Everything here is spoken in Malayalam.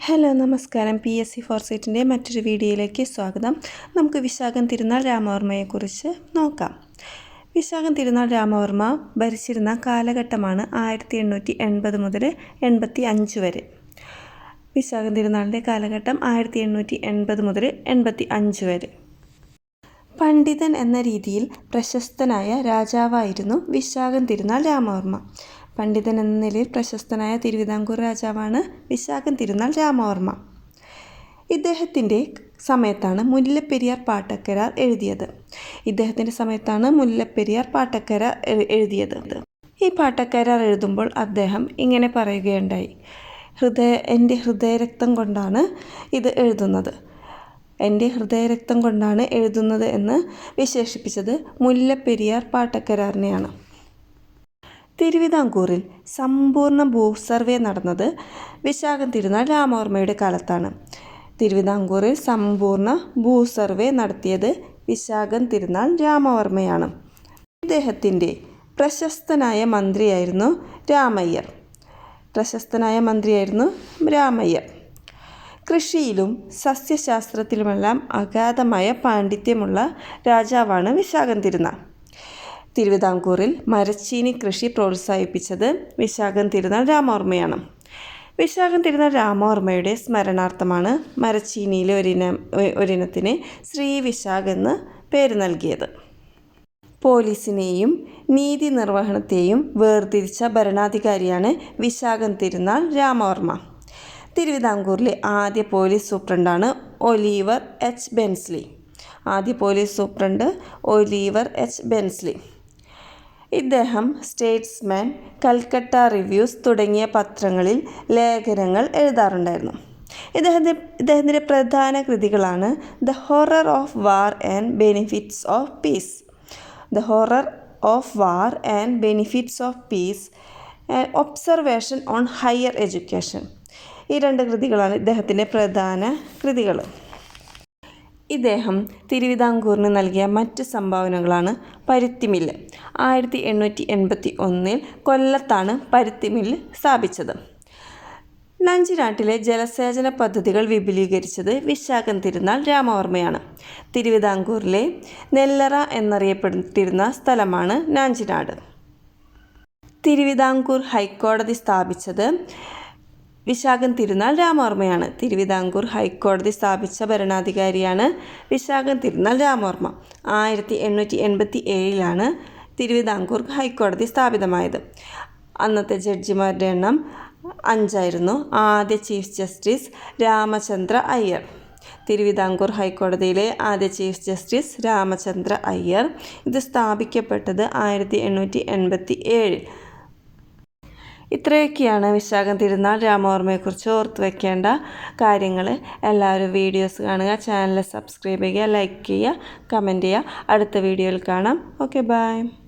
ഹലോ നമസ്കാരം. പി എസ് സി ഫോർസൈറ്റിന്റെ മറ്റൊരു വീഡിയോയിലേക്ക് സ്വാഗതം. നമുക്ക് വിശാഖം തിരുനാൾ രാമവർമ്മയെക്കുറിച്ച് നോക്കാം. വിശാഖം തിരുനാൾ രാമവർമ്മ ഭരിച്ചിരുന്ന കാലഘട്ടമാണ് ആയിരത്തി എണ്ണൂറ്റി എൺപത് മുതൽ എൺപത്തി അഞ്ച് വരെ. വിശാഖം തിരുനാളിന്റെ കാലഘട്ടം ആയിരത്തി എണ്ണൂറ്റി എൺപത് മുതൽ എൺപത്തി അഞ്ച് വരെ. പണ്ഡിതൻ എന്ന രീതിയിൽ പ്രശസ്തനായ രാജാവായിരുന്നു വിശാഖം തിരുനാൾ രാമവർമ്മ. പണ്ഡിതൻ എന്ന നിലയിൽ പ്രശസ്തനായ തിരുവിതാംകൂർ രാജാവാണ് വിശാഖൻ തിരുനാൾ രാമവർമ്മ. ഇദ്ദേഹത്തിന്റെ സമയത്താണ് മുല്ലപ്പെരിയാർ പാട്ടക്കരാർ എഴുതിയത്. ഇദ്ദേഹത്തിന്റെ സമയത്താണ് മുല്ലപ്പെരിയാർ പാട്ടക്കരാർ എഴുതിയത്. ഈ പാട്ടക്കരാർ എഴുതുമ്പോൾ അദ്ദേഹം ഇങ്ങനെ പറയുകയുണ്ടായി. ഹൃദയ എന്റെ ഹൃദയരക്തം കൊണ്ടാണ് ഇത് എഴുതുന്നത്. എന്റെ ഹൃദയരക്തം കൊണ്ടാണ് എഴുതുന്നത് എന്ന് വിശേഷിപ്പിച്ചത് മുല്ലപ്പെരിയാർ പാട്ടക്കരാറിനെയാണ്. തിരുവിതാംകൂറിൽ സമ്പൂർണ ഭൂ സർവേ നടന്നത് വിശാഖം തിരുനാൾ രാമവർമ്മയുടെ കാലത്താണ്. തിരുവിതാംകൂറിൽ സമ്പൂർണ ഭൂ സർവേ നടത്തിയത് വിശാഖം തിരുനാൾ രാമവർമ്മയാണ്. ഇദ്ദേഹത്തിന്റെ പ്രശസ്തനായ മന്ത്രിയായിരുന്നു രാമയ്യർ. പ്രശസ്തനായ മന്ത്രിയായിരുന്നു രാമയ്യർ. കൃഷിയിലും സസ്യശാസ്ത്രത്തിലുമെല്ലാം അഗാധമായ പാണ്ഡിത്യമുള്ള രാജാവാണ് വിശാഖം തിരുനാൾ. തിരുവിതാംകൂറിൽ മരച്ചീനി കൃഷി പ്രോത്സാഹിപ്പിച്ചത് വിശാഖം തിരുനാൾ രാമവർമ്മയാണ്. വിശാഖം തിരുനാൾ രാമവർമ്മയുടെ സ്മരണാർത്ഥമാണ് മരച്ചീനിയിലെ ഒരിനം ഒരിനത്തിന് ശ്രീ വിശാഖ് എന്ന് പേര് നൽകിയത്. പോലീസിനെയും നീതി നിർവഹണത്തെയും വേർതിരിച്ച ഭരണാധികാരിയാണ് വിശാഖം തിരുനാൾ രാമവർമ്മ. തിരുവിതാംകൂറിലെ ആദ്യ പോലീസ് സൂപ്രണ്ടാണ് ഒലീവർ എച്ച് ബെൻസ്ലി. ആദ്യ police superintendent Oliver H Bensley. ഇദ്ദേഹം സ്റ്റേറ്റ്സ്മാൻ കൽക്കട്ട റിവ്യൂസ് തുടങ്ങിയ പത്രങ്ങളിൽ ലേഖനങ്ങൾ എഴുതാറുണ്ടായിരുന്നു. ഇദ്ദേഹത്തിന്റെ ഇദ്ദേഹത്തിന്റെ പ്രധാന കൃതികളാണ് the horror of war and benefits of peace. The horror of war and benefits of peace observation on higher education. ഈ രണ്ട് കൃതികളാണ് ഇദ്ദേഹത്തിന്റെ പ്രധാന കൃതികൾ ഇദ്ദേഹം തിരുവിതാംകൂറിന് നൽകിയ മറ്റ് സംഭാവനകളാണ് പരുത്തിമില്ല്. ആയിരത്തി എണ്ണൂറ്റി എൺപത്തി ഒന്നിൽ കൊല്ലത്താണ് പരുത്തിമില്ല് സ്ഥാപിച്ചത്. നഞ്ചിനാട്ടിലെ ജലസേചന പദ്ധതികൾ വിപുലീകരിച്ചത് വിശാഖൻ തിരുനാൾ രാമവർമ്മയാണ്. തിരുവിതാംകൂറിലെ നെല്ലറ എന്നറിയപ്പെട്ടിരുന്ന സ്ഥലമാണ് നാഞ്ചിനാട് തിരുവിതാംകൂർ ഹൈക്കോടതി സ്ഥാപിച്ചത് വിശാഖം തിരുനാൾ രാമവർമ്മയാണ്. തിരുവിതാംകൂർ ഹൈക്കോടതി സ്ഥാപിച്ച ഭരണാധികാരിയാണ് വിശാഖം തിരുനാൾ രാമവർമ്മ. ആയിരത്തി എണ്ണൂറ്റി എൺപത്തി ഏഴിലാണ് തിരുവിതാംകൂർ ഹൈക്കോടതി സ്ഥാപിതമായത്. അന്നത്തെ ജഡ്ജിമാരുടെ എണ്ണം അഞ്ചായിരുന്നു. ആദ്യ ചീഫ് ജസ്റ്റിസ് രാമചന്ദ്ര അയ്യർ. തിരുവിതാംകൂർ ഹൈക്കോടതിയിലെ ആദ്യ ചീഫ് ജസ്റ്റിസ് രാമചന്ദ്ര അയ്യർ. ഇത് സ്ഥാപിക്കപ്പെട്ടത് ആയിരത്തി എണ്ണൂറ്റി എൺപത്തി ഏഴിൽ ഇത്രയൊക്കെയാണ് വിശാഖം തിരുനാൾ രാമവർമ്മയെക്കുറിച്ച് ഓർത്ത് വെക്കേണ്ട കാര്യങ്ങൾ. എല്ലാവരും വീഡിയോസ് കാണുക ചാനൽ സബ്സ്ക്രൈബ് ചെയ്യുക ലൈക്ക് ചെയ്യുക കമന്റ് ചെയ്യുക. അടുത്ത വീഡിയോയിൽ കാണാം. Okay bye.